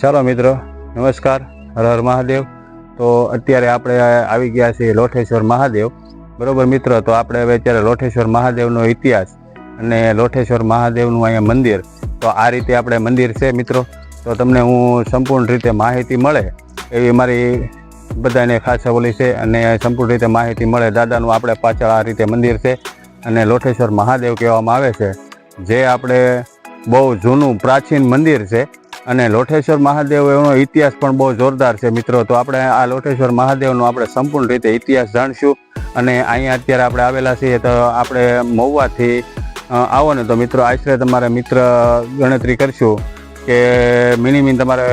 ચાલો મિત્રો, નમસ્કાર, હર હર મહાદેવ. તો અત્યારે આપણે આવી ગયા છીએ લોઠેશ્વર મહાદેવ. બરાબર મિત્રો, તો આપણે હવે અત્યારે લોઠેશ્વર મહાદેવનો ઇતિહાસ અને લોઠેશ્વર મહાદેવનું અહીંયા મંદિર. તો આ રીતે આપણે મંદિર છે મિત્રો. તો તમને હું સંપૂર્ણ રીતે માહિતી મળે એવી મારી બધાને ખાસ ઓલી છે અને સંપૂર્ણ રીતે માહિતી મળે દાદાનું આપણે પાછળ આ રીતે મંદિર છે અને લોઠેશ્વર મહાદેવ કહેવામાં આવે છે. જે આપણે બહુ જૂનું પ્રાચીન મંદિર છે. અને લોઠેશ્વર મહાદેવ એનો ઇતિહાસ પણ બહુ જોરદાર છે મિત્રો. તો આપણે આ લોઠેશ્વર મહાદેવનો આપણે સંપૂર્ણ રીતે ઇતિહાસ જાણશું. અને અહીંયા અત્યારે આપણે આવેલા છીએ તો આપણે મહુવાથી આવો ને તો મિત્રો, આશરે તમારે મિત્ર ગણતરી કરશું કે મિનિમિન તમારે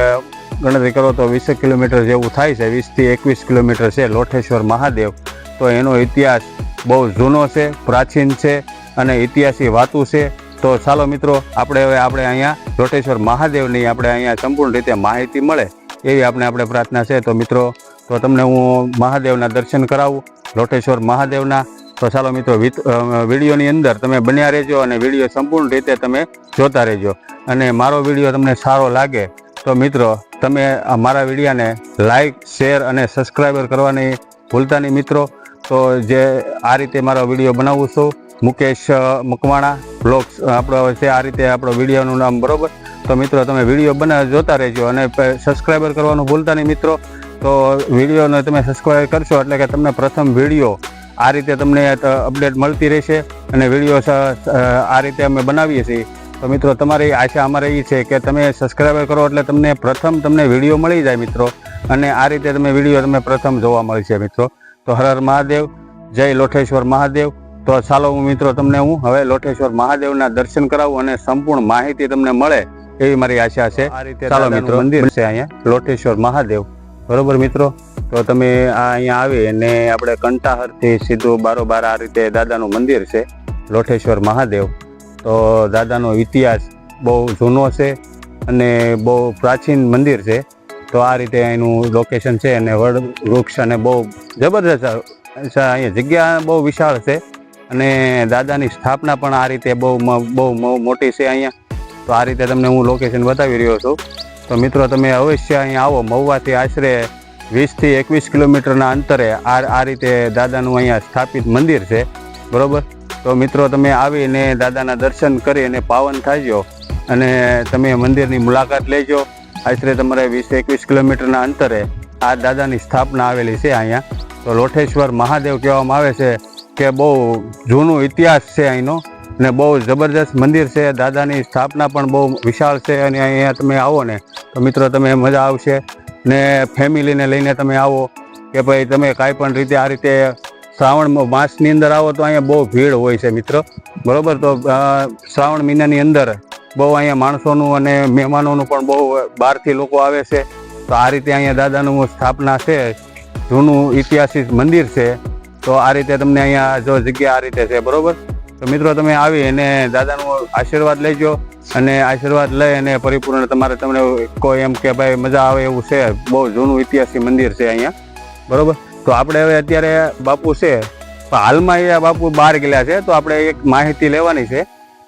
ગણતરી કરો તો વીસ કિલોમીટર જેવું થાય છે. વીસથી એકવીસ કિલોમીટર છે લોઠેશ્વર મહાદેવ. તો એનો ઇતિહાસ બહુ જૂનો છે, પ્રાચીન છે અને ઇતિહાસી વાતું છે. તો ચાલો મિત્રો, આપણે હવે આપણે અહીંયા લોટેશ્વર મહાદેવની આપણે અહીંયા સંપૂર્ણ રીતે માહિતી મળે એવી આપણે આપણે પ્રાર્થના છે. તો મિત્રો, તો તમને હું મહાદેવના દર્શન કરાવું, લોટેશ્વર મહાદેવના. તો ચાલો મિત્રો વિડીયોની અંદર તમે બન્યા રહેજો અને વીડિયો સંપૂર્ણ રીતે તમે જોતા રહેજો. અને મારો વીડિયો તમને સારો લાગે તો મિત્રો, તમે મારા વિડીયાને લાઈક, શેર અને સબસ્ક્રાઈબર કરવાની ભૂલતા નહીં મિત્રો. તો જે આ રીતે મારો વીડિયો બનાવું છું મુકેશ મકવાણા બ્લોગ્સ. આપણો છે આ રીતે આપણો વિડીયોનું નામ બરોબર. તો મિત્રો, તમે વીડિયો બના જોતા રહેજો અને સબસ્ક્રાઈબર કરવાનું ભૂલતા નહીં મિત્રો. તો વિડીયોને તમે સબસ્ક્રાઈબ કરશો એટલે કે તમને પ્રથમ વીડિયો આ રીતે તમને અપડેટ મળતી રહેશે અને વીડિયો આ રીતે અમે બનાવીએ છીએ. તો મિત્રો, તમારી આશા અમારે એ છે કે તમે સબસ્ક્રાઈબર કરો એટલે તમને પ્રથમ તમને વીડિયો મળી જાય મિત્રો. અને આ રીતે તમે વીડિયો તમે પ્રથમ જોવા મળશે મિત્રો. તો હર હર મહાદેવ. જય લોઠેશ્વર મહાદેવ. તો ચાલો હું મિત્રો તમને હું હવે લોટેશ્વર મહાદેવના દર્શન કરાવું અને સંપૂર્ણ માહિતી તમને મળે એવી મારી આશા છે. ચાલો મિત્રો મંદિર છે અહીંયા લોટેશ્વર મહાદેવ. બરોબર મિત્રો? તો તમે આ અહીંયા આવી અને આપણે કંટાહરથી સીધું બારોબાર આ રીતે દાદાનું મંદિર છે લોટેશ્વર મહાદેવ. તો દાદાનો ઇતિહાસ બહુ જૂનો છે અને બહુ પ્રાચીન મંદિર છે. તો આ રીતે એનું લોકેશન છે અને વડ વૃક્ષ અને બહુ જબરદસ્ત અહીંયા જગ્યા બહુ વિશાળ છે. અને દાદાની સ્થાપના પણ આ રીતે બહુ બહુ મોટી છે અહીંયા. તો આ રીતે તમને હું લોકેશન બતાવી રહ્યો છું. તો મિત્રો, તમે અવશ્ય અહીંયા આવો. મહુવાથી આશરે વીસથી એકવીસ કિલોમીટરના અંતરે આ આ રીતે દાદાનું અહીંયા સ્થાપિત મંદિર છે. બરાબર? તો મિત્રો, તમે આવીને દાદાના દર્શન કરી અને પાવન થાજો અને તમે મંદિરની મુલાકાત લેજો. આશરે તમારે વીસ, એકવીસ કિલોમીટરના અંતરે આ દાદાની સ્થાપના આવેલી છે અહીંયા. તો લોઠેશ્વર મહાદેવ કહેવામાં આવે છે. કે બહુ જૂનો ઇતિહાસ છે અહીંનો ને બહુ જબરદસ્ત મંદિર છે. દાદાની સ્થાપના પણ બહુ વિશાળ છે અને અહીંયા તમે આવો ને તો મિત્રો તમે મજા આવશે. ને ફેમિલીને લઈને તમે આવો કે ભાઈ તમે કાંઈ પણ રીતે આ રીતે શ્રાવણ માસની અંદર આવો તો અહીંયા બહુ ભીડ હોય છે મિત્રો. બરાબર? તો શ્રાવણ મહિનાની અંદર બહુ અહીંયા માણસોનું અને મહેમાનોનું પણ બહુ બહારથી લોકો આવે છે. તો આ રીતે અહીંયા દાદાનું સ્થાપના છે. જૂનું ઐતિહાસિક મંદિર છે. તો આ રીતે તમને અહીંયા જો જગ્યા આ રીતે છે, બરોબર? તો મિત્રો તમે આવી અને દાદાનો આશીર્વાદ લેજો અને આશીર્વાદ લઈ અને પરિપૂર્ણ તમારે તમને કોઈ એમ કે ભાઈ મજા આવે એવું છે, બહુ જૂનું ઐતિહાસિક મંદિર છે અહીંયા, બરોબર? તો આપણે હવે અત્યારે બાપુ છે હાલમાં એ બાપુ બહાર ગયેલા છે, તો આપણે એક માહિતી લેવાની છે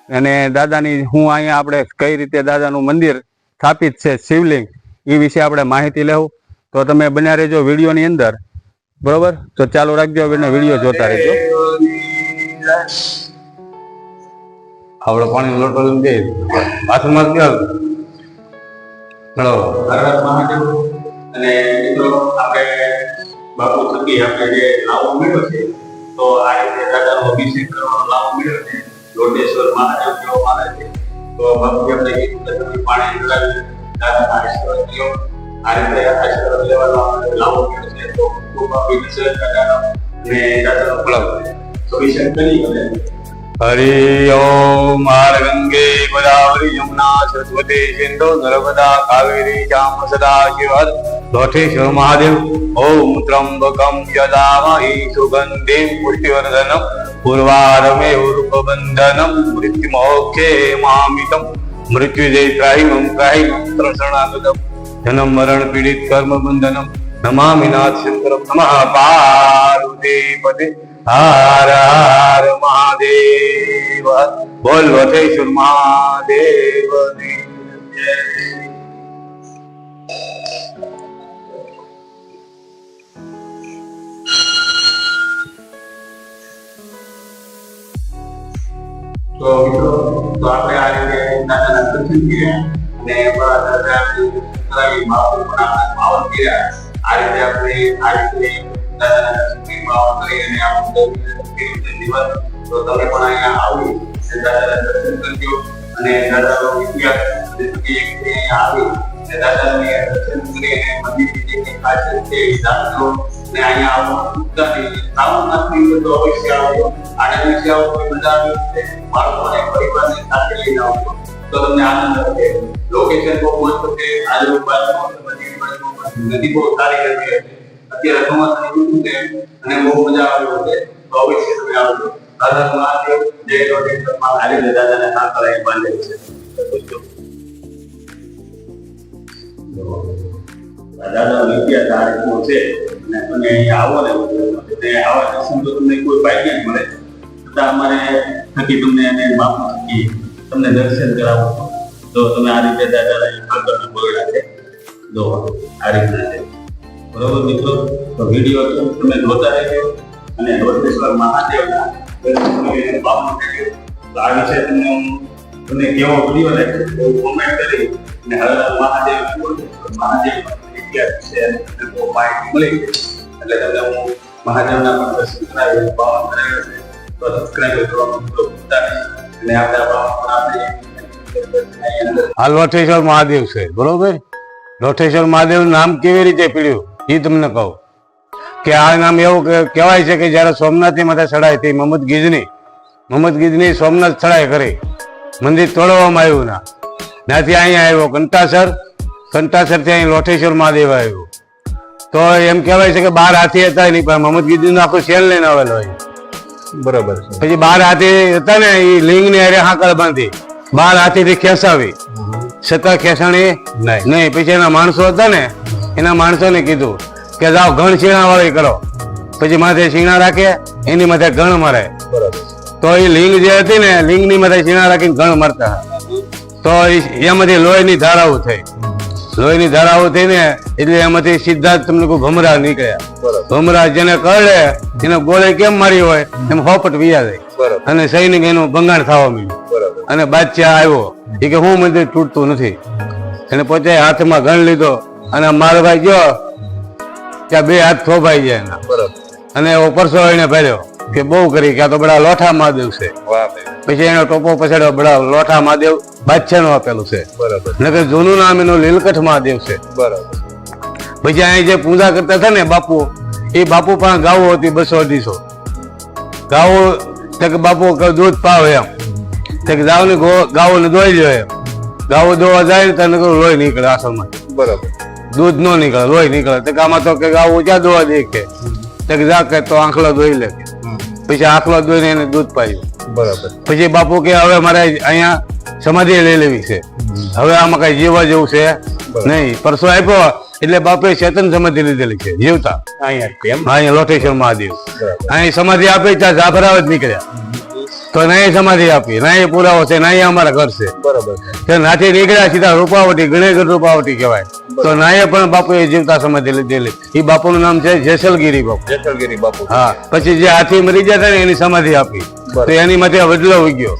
અને દાદાની હું અહીંયા આપણે કઈ રીતે દાદાનું મંદિર સ્થાપિત છે, શિવલિંગ, એ વિશે આપણે માહિતી લેવું. તો તમે બન્યા રહેજો વિડીયોની અંદર. બરોબર? તો ચાલુ રાખજો અને વીડિયો જોતા રહેજો. આપણે પાણી લોટો લઈને જઈએ. હાથમાં ગયો ચલો અને મિત્રો આપણે બાપુ થકી આપણે જે લાવો મળ્યો છે તો આ રીતે દાદાનો અભિષેક કરવાનો લાવો મળ્યો છે. લોટેશ્વર મહાદેવ કહેવામાં આવે છે. તો બાપુ આપણે કીધું કે તમે પાણી દાદાના આશીર્વાદ લ્યો આ રીતે આશીર્વાદ લેવાનો લાવો મળ્યો છે તો ખૂબ અભિષેક દાદાનો અને દાદાનો ફળ અભિષેક કરી અને હરિ ઓમ હાર ગંગે ગોદાવરી યમુના સરસ્વતી સિંધુ નર્મદા કાવેરી જામ સદા લોઠેશ્વર મહાદેવ ઓમ ત્રંબકમ યદામહી સુગંધિમ પુષ્ટિવર્ધનમ પૂર્વારમે ઉર્પબંધનમ મૃત્યુમોક્ષે મામિતમ મૃત્યુજય ત્રાહિમમ ત્રાહિમમ ત્રસણાગતમ જન્મ મરણ પીડિત કર્મ બંધનમ નમામિ નાથ શંકરમ નમઃ પાર્વતી પદે હાર મહાદેવ બોલ વટેશ્વર મહાદેવની તો મિત્રો તો આપણે આ રીતે નાના નાના દર્શન કર્યા અને બરાબર કરાવી માવતર પણ માવત કર્યા આ રીતે આપણે આ રીતે માવત કરી અને આપણું કેવી રીતે અહીંયા આવી દાદાના દર્શન કરજો અને દાદાનો ઇતિહાસ જિંદગી એક છે અહીંયા આવી અને દાદાને દર્શન કરી અને મંદિરની જે કંઈ છે એ જાણજો અને અહીંયા આવવાનું ચૂકતા નહીં શ્રાવણ તો અવશ્ય આવજો આના વિશે આવો મજા આવી આનંદ થશે લોકેશન બહુ મસ્ત છે આજુબાજુ બધી બાજુમાં નદી બહુ સારી રહી છે અત્યારે ચોમાસાની ઋતુ છે અને બહુ મજા આવે છે તો અવશ્ય તમે આવજો દાદા મહાદેવ જય લોકેશ્વર આ રીતે દાદાને સાંકળ અહીં બાંધેલું છે તો આ દાદાનો ઇતિહાસ આ રીતનો છે અને તમે અહીંયા આવો ને એટલે આવા દર્શન તો તમને કોઈ ભાગ્ય જ મળે છતાં અમારે થકી તમને એને માફ થકી તમને દર્શન કરાવો તો તમે આ રીતે આગળના બગડા છે, જો આ રીતના છે. બરોબર મિત્રો? તો વીડિયો તમે જોતા રહેજો અને રોટેશ્વર મહાદેવના કરી અને હર મહાદેવ મહાદેવ ઇતિહાસ બહુ માહિતી મળી એટલે તમને હું મહાદેવના પણ દર્શન કરાવ્યો અને આપણે પાવન પણ આપણે આ લોઠેશ્વર મહાદેવ છે બરોબર? લોઠેશ્વર મહાદેવ નામ કેવી રીતે પીડ્યું? એ તમને કહું. કે આ નામ એવું કે- કહેવાય છે કે જ્યારે સોમનાથની માથે ચડાઈ તે મોહમ્મદ ગીજની મોહમ્મદ ગીજની સોમનાથ ચડાય કરી મંદિર તોડવામાં આવ્યું ના. ત્યાંથી અહીંયા આવ્યો કંટાસર કંટાસરથી અહીં લોઠેશ્વર મહાદેવ આવ્યો. તો એમ કહેવાય છે કે બાર હાથી હતા નહીં પણ મોહમ્મદ ગીજનું આખું શેલ લઈને આવેલો હોય. બરોબર પછી બાર હાથી હતા ને એ લિંગની અરે હાંકળ બાંધી. બાર હાથીથી ખેંચાવી છતાં ખેંચાણી નહીં. નહીં. પછી એના માણસો હતા ને એના માણસોને કીધું કે જાઓ ઘણ શીણા વાળી કરો. પછી માથે શીણા રાખે એની માથે ગણ મારે. તો એ લિંગ જે હતી ને લિંગની માથે શીણા રાખીને ગણ મારતા. તો એમાંથી લોહીની ધારાઓ થઈ. લોહીની ધારાઓ થઈને એટલે એમાંથી સીધા જ તમને કોઈ ભમરા નીકળ્યા. ભમરા જેને કરડે એને ગોળે કેમ મારી હોય એમ હોપટ વિયા જાય. અને સૈનિક એનું ભંગાણ થવા બરોબર. અને બાદશાહ આવ્યો. એ કે હું મંદિર તૂટતું નથી. એને પોતે હાથમાં ગણ લીધો અને મારો ભાઈ ગયો. ત્યાં બે હાથ થોભાઈ ગયા એના. બરોબર અને એવો પરસો એને ભર્યો કે બહુ કરી કે આ તો બડા લોઠા મહાદેવ છે. પછી એનો ટોપો પછાડ્યો બડા લોઠા મહાદેવ બાદશાહનું આપેલું છે. બરોબર. નકર જૂનું નામ એનું લીલકઠ મહાદેવ છે. બરોબર. પછી અહીં જે પૂજા કરતા હતા ને બાપુ એ બાપુ પણ ગાવો હતી બસો અઢીસો. ગાવો બાપુ દૂધ પાવ એમ. તો જાવ ને ગાવો ને દોઈ લ્યો એમ. ગાવો દોવા જાય ને તને કહું લોહી નીકળે આસળમાં બરાબર. દૂધ નો નીકળે લોહી નીકળે. તો આમાં તો કે ગાવું ક્યાં દોવા દે કે? તે જા કે તો આંખલો દોઈ લે. પછી આંખલો દોઈને એને દૂધ પાયું બરાબર. પછી બાપુ કે હવે મારે અહીંયા સમાધિ લઈ લેવી છે. હવે આમાં કઈ જીવવા જેવું છે નહીં. પરસો આપ્યો એટલે બાપુએ ચેતન સમાધિ લીધેલી છે. જીવતા. અહીંયા અહીંયા લોટેશ્વર મહાદેવ. બરાબર. અહીં સમાધિ આપી ત્યાં જાફરાવ જ નીકળ્યા. તો નહીં સમાધિ આપી નહીં પુરાવો છે નહીં અમારા ઘર છે. બરોબર. છે નાથી નીકળ્યા સીધા રૂપાવટી ગણેગર રૂપાવટી કહેવાય. તો નાયે પણ બાપુએ જીવતા સમાધિ લીધેલી એ બાપુનું નામ છે જેસલગીરી બાપુ. જેસલગીરી બાપુ. હા પછી જે હાથી મરી ગયા હતા ને એની સમાધિ આપી. તો એની માથે વડલો ઉગ્યો.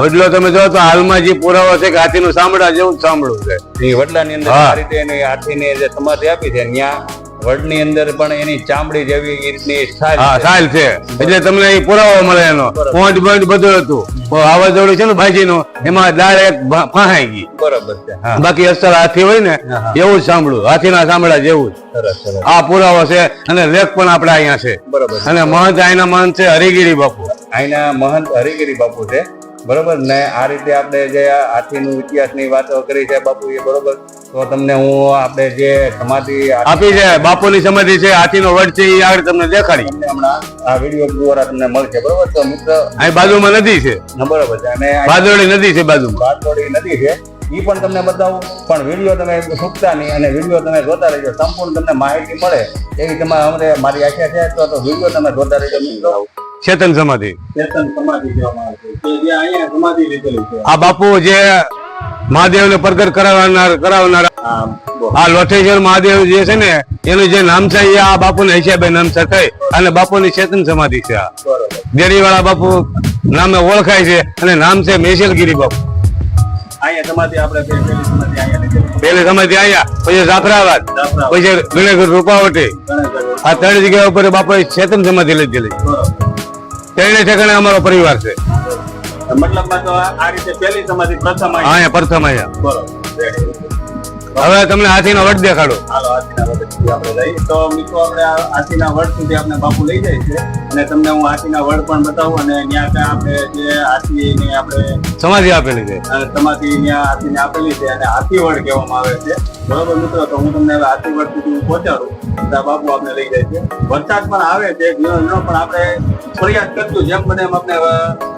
વડલો તમે જો તો હાલમાં જે પુરાવો છે કે હાથીનું સાંભળા જેવું જ સાંભળું છે. એ વડલાની અંદર. આ રીતે જે સમાધિ આપી છે ત્યાં વડની અંદર પણ એની ચામડી જેવી એ રીતની. સાલ છે. એટલે તમને એ પુરાવો મળે એનો. પોઈન્ટ પોઈન્ટ બધું હતું. વાવાઝોડું છે ને ભાજીનું એમાં દાળ એક ભા- ગઈ. બરાબર છે. બાકી અસર હાથી હોય ને એવું જ સાંભળું હાથીના સાંભળા જેવું જ. આ પુરાવો છે અને લેખ પણ આપડે અહીંયા છે. બરોબર અને મહંત અહીંના મહંત છે હરિગીરી બાપુ. અહીંના મહંત હરિગીરી બાપુ છે. બરોબર? ને આ રીતે આપણે જે હાથીનું ઇતિહાસની વાતો કરી છે બાપુ એ બરોબર? તો તમને હું આપણે જે સમાધિ આપી છે બાપુની સમાધિ છે હાથીનો વડ છે એ આગળ તમને દેખાડી. તમને હમણાં આ વીડિયો દ્વારા તમને મળશે બરોબર? તો મિત્ર અહીં બાજુમાં નદી છે. બરોબર છે. અને આ નદી છે બાજુ બારડોળી નદી છે. એ પણ તમને બતાવું પણ વીડિયો તમે ચૂકતા નહીં અને વીડિયો તમે જોતા રહેજો. સંપૂર્ણ તમને માહિતી મળે એવી તમારે અમને મારી આશા છે. તો તો વીડિયો તમે જોતા રહેજો મિત્રો. ચેતન સમાધિ. ચેતન સમાધિ કહેવામાં આવે છે. જે અહીંયા સમાધિ લીધેલી છે. આ બાપુ જે મહાદેવને પ્રગટ કરાવનાર કરાવનાર આ લોઠેશ્વર મહાદેવ જે છે ને એનું જે નામ છે એ આ બાપુના હિસાબે નામ છે અને બાપુની ચેતન સમાધિ છે આ. દેરીવાળા બાપુ નામે ઓળખાય છે અને નામ છે મેસેલગીરી બાપુ. પેલી સમાધિ અહીંયા પછી જાફરાબાદ. પછી ગણેશ રૂપાવટી. આ ત્રણ જગ્યા ઉપર બાપાએ ચેતન સમાધિ લીધેલી ત્રણે ઠેકાણે અમારો પરિવાર છે. મતલબમાં તો આ રીતે પેલી સમાધિ પ્રથમ અહીંયા પ્રથમ અહીંયા બરોબર. હવે તમને હાથીનો વટ દેખાડો. હાલો હાથીના વડ સુધી આપણે લઈ તો મિત્રો આપણે આ હાથીના સુધી આપણે બાપુ લઈ જાય છે. અને તમને હું હાથીના વડ પણ બતાવું અને ત્યાં ત્યાં આપણે જે હાથીને આપણે સમાધિ આપેલી છે. સમાધિ ત્યાં હાથીને આપેલી છે અને હાથી વડ કહેવામાં આવે છે. બરોબર મિત્રો તો હું તમને હવે હાથી વડ સુધી હું પહોંચાડું. બાપુ આપણે લઈ જાય છે. વરસાદ પણ આવે છે ઘણો ઘણો પણ આપણે ફરિયાદ કરતું જેમ બને એમ આપણે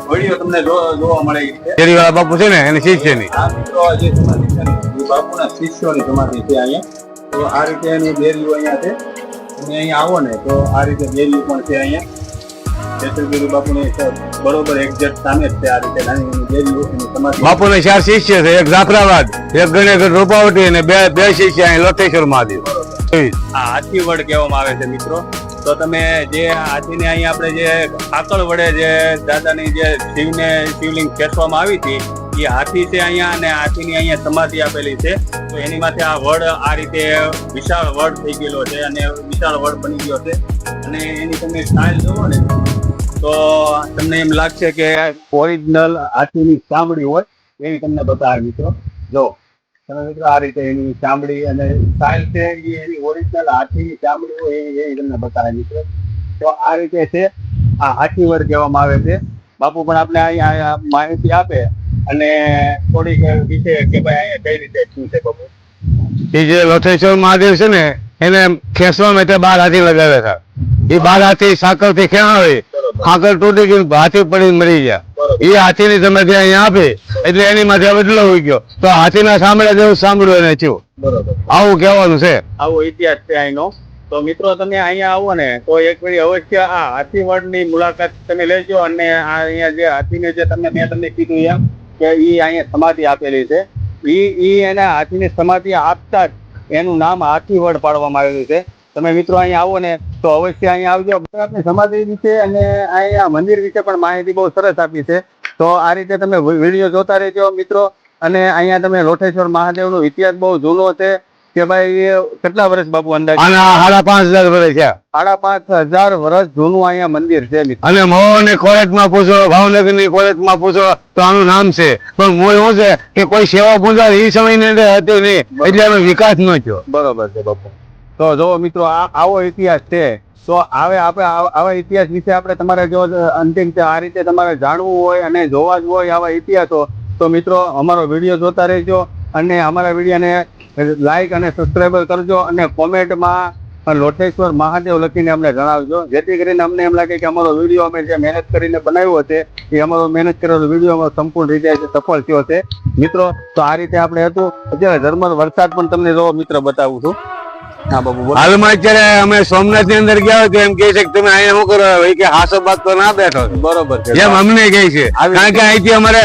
વીડિયો તમને જોવા મળે છે શેરીવાળા બાપુ છે ને એની શિષ્યની આ મિત્રો જે બાપુના શિષ્યોની સમાધિ છે અહીંયા. તો આ રીતે એની બેરીઓ અહીંયા છે. તમે અહીંયા આવો ને તો આ રીતે બેરીઓ પણ છે અહીંયા. જેસલગીરી બાપુની બરોબર એક્ઝેક્ટ સામે જ છે આ રીતે નાની નાની બેરીઓ એની સમાધિ. બાપુને ચાર શિષ્ય છે એક જાફરાબાદ એક ગણેશ રૂપાવટી અને બે બે શિષ્ય અહીં લોટેશ્વર મહાદેવ. આ હાથી વડ કહેવામાં આવે છે મિત્રો. તો તમે જે હાથીને અહીંયા આપણે જે આકળ વડે જે દાદાની જે શિવને શિવલિંગ ખેંચવામાં આવી હતી એ હાથી છે અહીંયા અને હાથીની અહીંયા સમાધિ આપેલી છે. તો એની માથે આ વડ આ રીતે વિશાળ વડ થઈ ગયેલો છે અને વિશાળ વડ બની ગયો છે. અને એની તમે સ્ટાઇલ જોવો ને, તો તમને એમ લાગશે કે ઓરિજિનલ હાથીની ચામડી હોય એવી તમને બતાવે મિત્રો. જો, તમે મિત્રો આ રીતે એની ચામડી અને સ્ટાઇલ છે એ એની ઓરિજિનલ હાથીની ચામડી હોય એ એ તમને બતાવે મિત્રો. તો આ રીતે છે આ હાથી વડ કહેવામાં આવે છે. બાપુ પણ આપણે અહીંયા માહિતી આપે. અને થોડીક વિશે કે ભાઈ કઈ રીતે શું છે બાબુ એ જે લોથેશ્વર મહાદેવ છે ને એને ખેંચવા માટે બાર હાથી લગાવ્યા હતા. એ બાર હાથી સાકરથી ખેંચાવે સાકર તૂટી ગઈ હાથી પડીને મરી ગયા. એ હાથીની સમાધિ અહીંયા આપે એટલે એની માથે બદલો હોઈ ગયો. તો હાથીના સાંભળ્યા જેવું સાંભળ્યું એને થયું. બરોબર. આવું કહેવાનું છે. આવો ઇતિહાસ છે અહીંનો તો મિત્રો તમે અહીંયા આવો ને તો એક વાર અવશ્ય આ હાથીવડની મુલાકાત તમે લેજો અને આ અહીંયા જે હાથીને જે તમને મેં તમને કીધું એમ કે ઈ અહીંયા સમાધિ આપેલી છે. ઈ એ એના હાથીને સમાધિ આપતા જ એનું નામ હાથીવડ પાડવામાં આવેલું છે. તમે મિત્રો અહીંયા આવો ને તો અવશ્ય અહીંયા આવજો. આપણે સમાધિ વિશે અને અહીંયા મંદિર વિશે પણ માહિતી બહુ સરસ આપી છે. તો આ રીતે તમે વીડિયો જોતા રહેજો મિત્રો. અને અહીંયા તમે લોઠેશ્વર મહાદેવનો ઇતિહાસ બહુ જૂનો છે. કે ભાઈ કેટલા વર્ષ બાપુ અંદાજ? સાડા પાંચ હજાર વર્ષ છે સાડા પાંચ હજાર વર્ષ જૂનું અહીંયા મંદિર છે. અને મોહની કોલેજમાં પૂછો ભાવનગરની કોલેજમાં પૂછો તો આનું નામ છે. પણ મૂળ શું છે કે કોઈ સેવા પૂજા એ સમયની અંદર હતી નહીં એટલે એનો વિકાસ ન થયો. બરોબર છે બાપુ. તો જો મિત્રો આ આવો ઇતિહાસ છે. તો હવે આપણે આવા ઇતિહાસ વિશે આપણે તમારે જો અંતિમ છે આ રીતે તમારે જાણવું હોય અને જોવા જ હોય આવા ઇતિહાસો તો મિત્રો અમારો વીડિયો જોતા રહેજો અને અમારા વિડીયોને લાઈક અને સબસ્ક્રાઈબર કરજો અને કોમેન્ટમાં લોઠેશ્વર મહાદેવ લખીને અમને જણાવજો. જેથી કરીને અમને એમ લાગે કે અમારો વીડિયો અમે જે મહેનત કરીને બનાવ્યો છે એ અમારો મહેનત કરેલો વીડિયો અમારો સંપૂર્ણ રીતે સફળ થયો છે. મિત્રો તો આ રીતે આપણે હતું. અત્યારે ધર્મ વરસાદ પણ તમને જો મિત્ર બતાવું છું. હા બાબુ હાલમાં અત્યારે અમે સોમનાથની અંદર ગયા તો એમ છે કે તમે અહીંયા શું કરો? કે હાસો બાદ તો ના બેઠો બરોબર છે. જેમ અમને કહે છે. કારણ કે અહીંથી અમારે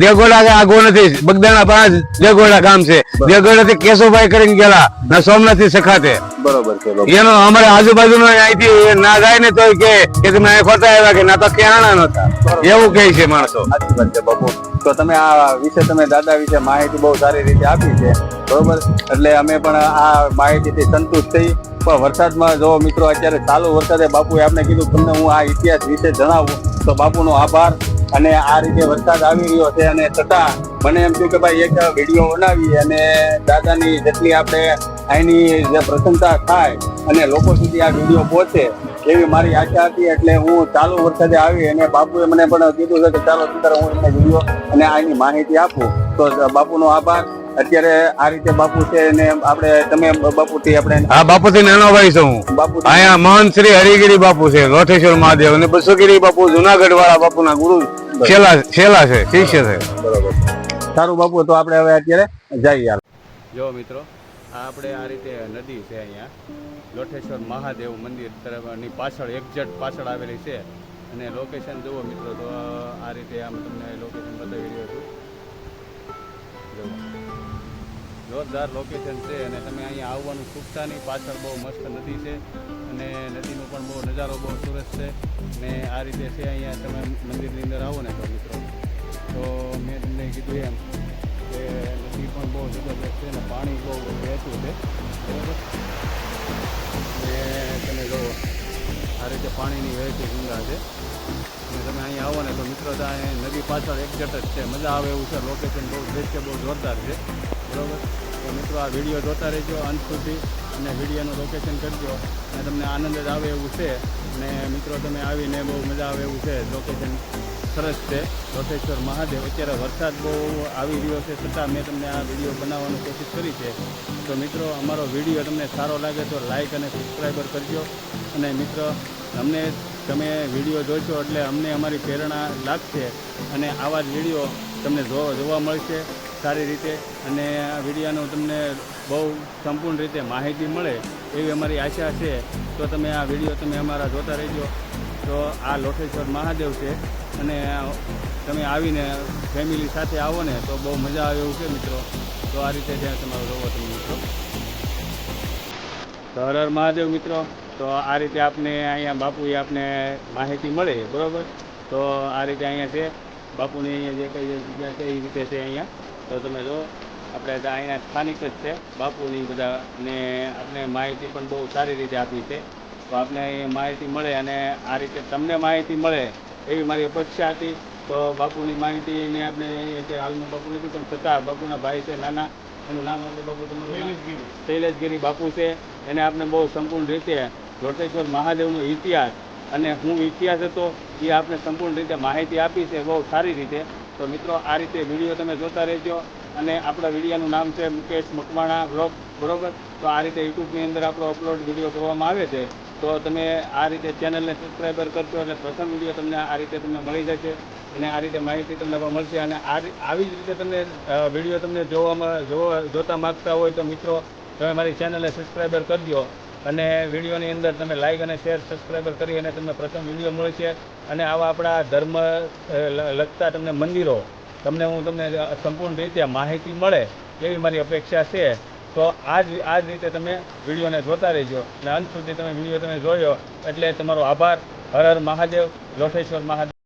દેગોડા આગો નથી. બગદાણા પાંચ દેગોડા ગામ છે. દેગોડા થી કેશુભાઈ કરીને ગયેલા ના સોમનાથથી સખાતે બરોબર છે એનો અમારે આજુબાજુનો અહીંથી ના જાય ને તો કે કે તમે અહીં ખોટા આવ્યા કે ના તો ક્યાં નતા એવું કહે છે માણસો. સાચી વાત છે બાપુ. તો તમે આ વિશે તમે દાદા વિશે માહિતી બહુ સારી રીતે આપી છે બરોબર? એટલે અમે પણ આ માહિતીથી સંતુષ્ટ થઈ. પણ વરસાદમાં જો મિત્રો અત્યારે ચાલુ વરસાદે બાપુએ આપણે કીધું તમને હું આ ઇતિહાસ વિશે જણાવું તો બાપુનો આભાર. અને આ રીતે વરસાદ આવી રહ્યો છે અને છતાં મને એમ થયું કે ભાઈ એક વીડિયો બનાવી અને દાદાની જેટલી આપણે અહીંની જે પ્રશંસા થાય અને લોકો સુધી આ વીડિયો પહોંચે એવી મારી આશા હતી એટલે હું ચાલુ વરસાદે આવી અને બાપુએ મને પણ કીધું છે કે ચાલો અત્યારે હું એમને વીડિયો અને આની માહિતી આપું. તો બાપુનો આભાર. અત્યારે આ રીતે બાપુ છે ને આપણે તમે બાપુથી આપણે આ બાપુ થી નાનો ભાઈ છું. બાપુ અહીંયા મહન શ્રી હરિગીરી બાપુ છે લોઠેશ્વર મહાદેવ અને બસુગીરી બાપુ જુનાગઢ વાળા બાપુના ગુરુ છેલા છેલા છે શિષ્ય છે. બરોબર. સારું બાપુ તો આપણે હવે અત્યારે જઈએ યાર જો મિત્રો આ આપણે આ રીતે નદી છે અહીંયા. લોઠેશ્વર મહાદેવ મંદિર તરફની પાછળ એક્ઝેક્ટ પાછળ આવેલી છે. અને લોકેશન જુઓ મિત્રો તો આ રીતે આમ તમને લોકેશન બતાવી રહ્યો છું. જુઓ. જોરદાર લોકેશન છે અને તમે અહીંયા આવવાનું ચૂકતા નહીં. પાછળ બહુ મસ્ત નદી છે અને નદીનો પણ બહુ નજારો બહુ સરસ છે. ને આ રીતે છે અહીંયા તમે મંદિરની અંદર આવો ને તો મિત્રો. તો મેં તમને કીધું એમ કે નદી પણ બહુ જબરદસ્ત છે અને પાણી બહુ વહેતું છે. બરાબર? ને તમે જો આ રીતે પાણીની વહેતી ગંગા છે. અને તમે અહીંયા આવો ને તો મિત્રો ત્યાં નદી પાછળ એક્ઝેક્ટ જ છે. મજા આવે એવું છે. લોકેશન બહુ દ્રશ્ય બહુ જોરદાર છે. બરાબર? તો મિત્રો આ વીડિયો જોતા રહેજો અંત સુધી અને વિડીયોનું લોકેશન કરજો. અને તમને આનંદ જ આવે એવું છે. અને મિત્રો તમે આવીને બહુ મજા આવે એવું છે. લોકેશન સરસ છે. લોટેશ્વર મહાદેવ. અત્યારે વરસાદ બહુ આવી રહ્યો છે. છતાં મેં તમને આ વીડિયો બનાવવાની કોશિશ કરી છે. તો મિત્રો, અમારો વીડિયો તમને સારો લાગે તો લાઇક અને સબસ્ક્રાઈબર કરજો. અને મિત્રો, અમને તમે વીડિયો જોશો એટલે અમને અમારી પ્રેરણા લાગશે. અને આવા જ વીડિયો તમને જોવા મળશે સારી રીતે અને આ વિડીયાનો તમને બહુ સંપૂર્ણ રીતે માહિતી મળે એવી અમારી આશા છે, તો તમે આ વીડિયો તમે અમારા જોતા રહેજો. તો આ લોટેશ્વર મહાદેવ છે અને તમે આવીને ફેમિલી સાથે આવો ને તો બહુ મજા આવે એવું છે મિત્રો. તો આ રીતે જ્યાં તમારો જોવો તમે મિત્રો. તો હર હર મહાદેવ મિત્રો. તો આ રીતે આપને અહીંયા બાપુએ આપને માહિતી મળે, બરાબર? તો આ રીતે અહીંયા છે. બાપુની અહીંયા જે કઈ જગ્યા છે, એ રીતે છે અહીંયા. તો તમે જો, આપણે અહીંયા સ્થાનિક જ છે. બાપુની બધા ને આપણે માહિતી પણ બહુ સારી રીતે આપી છે. તો આપને માહિતી મળે અને આ રીતે તમને માહિતી મળે એવી મારી અપેક્ષા હતી. તો બાપુની માહિતીને આપણે અહીંયા હાલનું બાપુ નથી પણ છતાં બાપુના ભાઈ છે નાના, એનું નામ આપણે બાપુ તમારું શૈલેષગીરી બાપુ છે. એને આપણે બહુ સંપૂર્ણ રીતે લોટેશ્વર મહાદેવનો ઇતિહાસ અને હું ઇતિહાસ હતો એ આપણે સંપૂર્ણ રીતે માહિતી આપી છે, બહુ સારી રીતે. તો મિત્રો, આ રીતે વીડિયો તમે જોતા રહેજો અને આપણા વિડીયાનું નામ છે મુકેશ મકવાણા બ્લોગ બરોબર? તો આ રીતે યુટ્યુબની અંદર આપણો અપલોડ વીડિયો કરવામાં આવે છે. તો તમે આ રીતે ચેનલને સબસ્ક્રાઈબર કરશો એટલે પ્રથમ વીડિયો તમને આ રીતે તમને મળી જશે અને આ રીતે માહિતી તમને મળશે. અને આવી જ રીતે તમને વીડિયો તમને જોવામાં, જોવા, જોતા માગતા હોય તો મિત્રો, તમે મારી ચેનલને સબસ્ક્રાઈબર કરજો અને વિડીયોની અંદર તમે લાઇક અને શેર સબસ્ક્રાઈબર કરી અને તમને પ્રથમ વીડિયો મળશે અને આવા આપણા ધર્મ લગતા તમને મંદિરો, તમને હું તમને સંપૂર્ણ રીતે માહિતી મળે એવી મારી અપેક્ષા છે. તો આ જ આ જ રીતે તમે વિડીયોને જોતા રહેજો. અને અંત સુધી તમે વીડિયો તમે જોયો, એટલે તમારો આભાર. હર હર મહાદેવ, લોઠેશ્વર મહાદેવ.